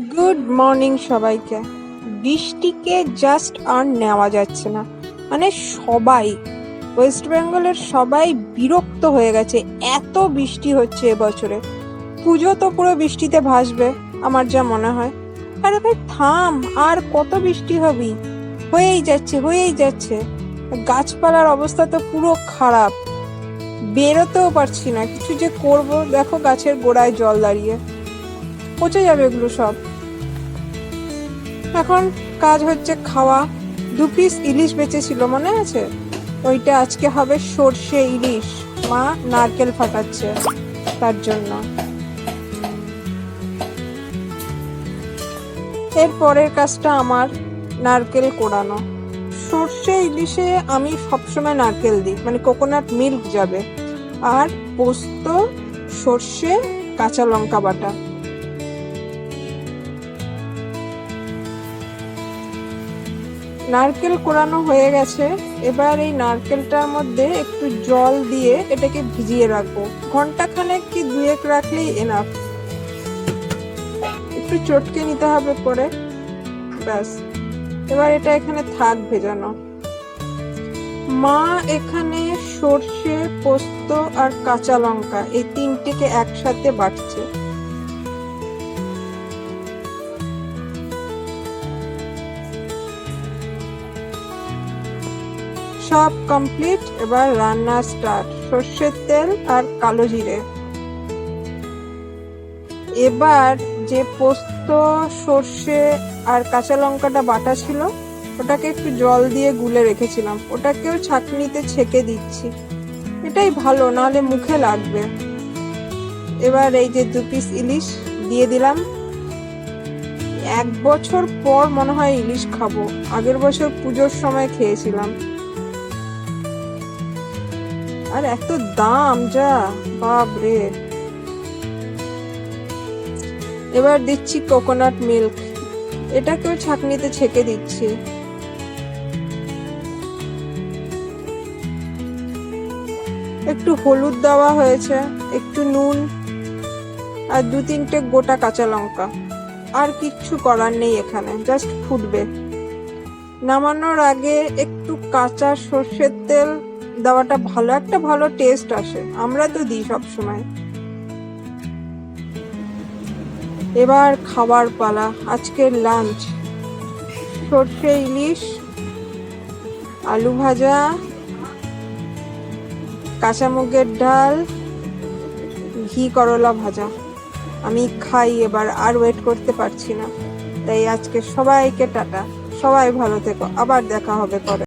Good morning সবাইকে। বৃষ্টিকে just আর নেওয়া যাচ্ছে না। মানে সবাই ওয়েস্ট বেঙ্গলের সবাই বিরক্ত হয়ে গেছে। এত বৃষ্টি হচ্ছে এবছরে। পুজো তো পুরো বৃষ্টিতে ভাসবে, আমার যা মনে হয়। আরে ভাই, থাম, আর কত বৃষ্টি হবি? হয়েই যাচ্ছে হয়েই যাচ্ছে। গাছপালার অবস্থা তো পুরো খারাপ। বেরোতেও পারছি না। কিছু যে করব, দেখো গাছের গোড়ায় জল দাঁড়িয়ে। পচে যাবে এগুলো সব। এখন কাজ হচ্ছে খাওয়া। দু পিস ইলিশ বেঁচেছিল, মনে আছে? ওইটা আজকে হবে সর্ষে ইলিশ। মা নারকেল ফাটাচ্ছে তার জন্য। এর পরের কাজটা আমার, নারকেল কোড়ানো সর্ষে ইলিশে আমি সবসময় নারকেল দিই মানে কোকোনাট মিল্ক যাবে। আর পোস্ত, সর্ষে, কাঁচা লঙ্কা বাটা। নারকেল কোরানো হয়ে গেছে। এবার এই নারকেলটার মধ্যে একটু জল দিয়ে এটাকে ভিজিয়ে রাখব। ঘণ্টা খানেক কি দুয়েক রাখলেই এনাফ একটু চটকে নিতে হবে পরে। ব্যাস। এবার এটা এখানে থাক ভেজানো। মা এখানে সর্ষে, পোস্ত আর কাঁচা লঙ্কা এই তিনটিকে একসাথে বাটছে। সব কমপ্লিট এবার রান্না স্টার্ট সর্ষের তেল আর কালো জিরে। এবার যে পোস্ত, সর্ষে আর কাঁচা লঙ্কাটা বাটা ছিল, ওটাকে একটু জল দিয়ে গুলে রেখেছিলাম। ওটাকেও ছাঁকনিতে ছেঁকে দিচ্ছি। এটাই ভালো, নাহলে মুখে লাগবে। এবার এই যে দু পিস ইলিশ দিয়ে দিলাম। এক বছর পর মনে হয় ইলিশ খাব। আগের বছর পুজোর সময় খেয়েছিলাম। আর এত দাম, যা বাপ রে এবার দিচ্ছি কোকোনাট মিল্ক এটাকেও ছাকনিতে ছেঁকে দিচ্ছি। একটু হলুদ দেওয়া হয়েছে, একটু নুন, আর দু তিনটে গোটা কাঁচা লঙ্কা। আর কিচ্ছু করার নেই এখানে জাস্ট ফুটবে। নামানোর আগে একটু কাঁচা সর্ষের তেল দেওয়াটা ভালো, একটা ভালো টেস্ট আসে। আমরা তো দিই সব সময় এবার খাবার পালা, আজকের লাঞ্চ সর্ষে, ইলিশ, আলু ভাজা কাঁচা মুগের ডাল, ঘি করলা ভাজা। আমি খাই, এবার আর ওয়েট করতে পারছি না। তাই আজকে সবাইকে টাটা। সবাই ভালো থেকো। আবার দেখা হবে পরে।